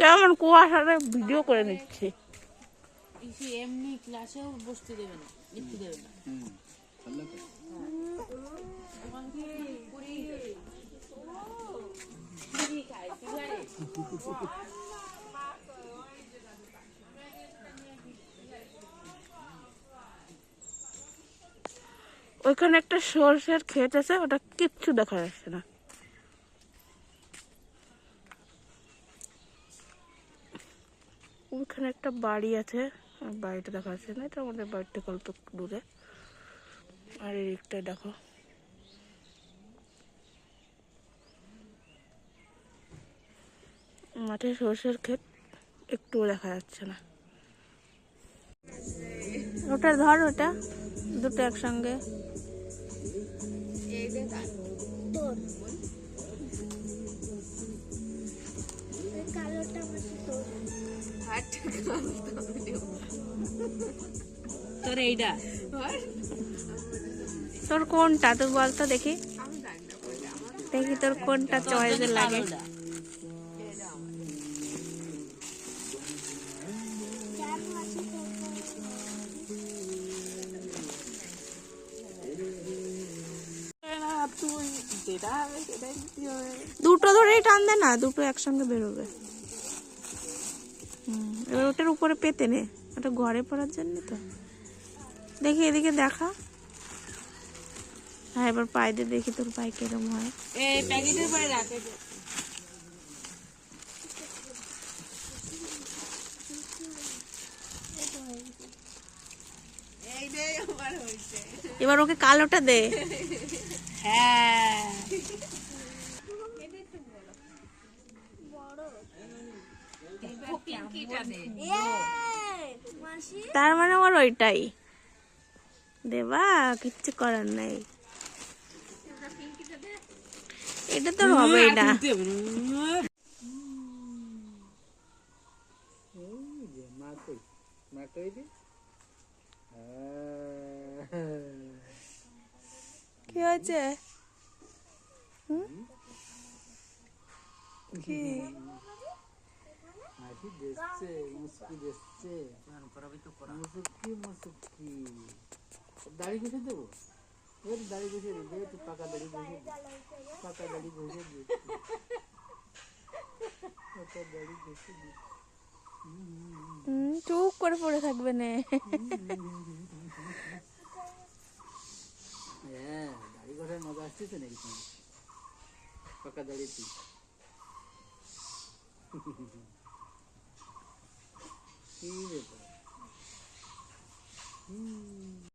কেমন কুয়াশারে ভিডিও করে নিচ্ছে। এমনি ক্লাসেও বসতে দেবে না লিখতে দেবে না। ওইখানে একটা সর্ষের ক্ষেত আছে ওটা কিচ্ছু দেখা যাচ্ছে না। ওইখানে একটা বাড়ি আছে। বাড়িটা দেখা যাচ্ছে না, এটা আমাদের অল্প একটু দূরে। আর এই দিকটা দেখো। মাঠে সর্ষের ক্ষেত, একটুও দেখা যাচ্ছে না। ওটা ধর ওটা, দুটো একসঙ্গে। তোর এইটা তোর কোনটা? তুই বলতো দেখি। দেখি তোর কোনটা চয়েসে লাগে। দুটো ধরেই টান দে না দুটো একসঙ্গে বেরোবে। এবার ওটার উপরে পেতে নে। ওটা ঘরে পড়ার জন্য তো। দেখি এদিকে দেখা। হ্যাঁ এবার পায়ে দিয়ে দেখি তোর পায়ে কিরম হয়। প্যাকেটের পরে রাখে এবার ওকে কালোটা দে। হ্যাঁ। তার মানে আমার ওইটাই। দেবা কিচ্ছু করার নাই। এটা তো হবেই না। কি হয়েছে? হুম? কি দেখছে মুসকি দেখছে। মুসুকি মুসুকি। দাড়ি ঘষে দেবো? ওর দাড়ি ঘষে দেবে একটু পাকা দাড়ি পাকা দাড়ি দে। পাকা দাড়ি চুপ করে পড়ে থাকবে না। হ্যাঁ দাড়ি ঘষার মজা আসতেছে নাকি পাকা দাড়ি তুই いいですね。うん。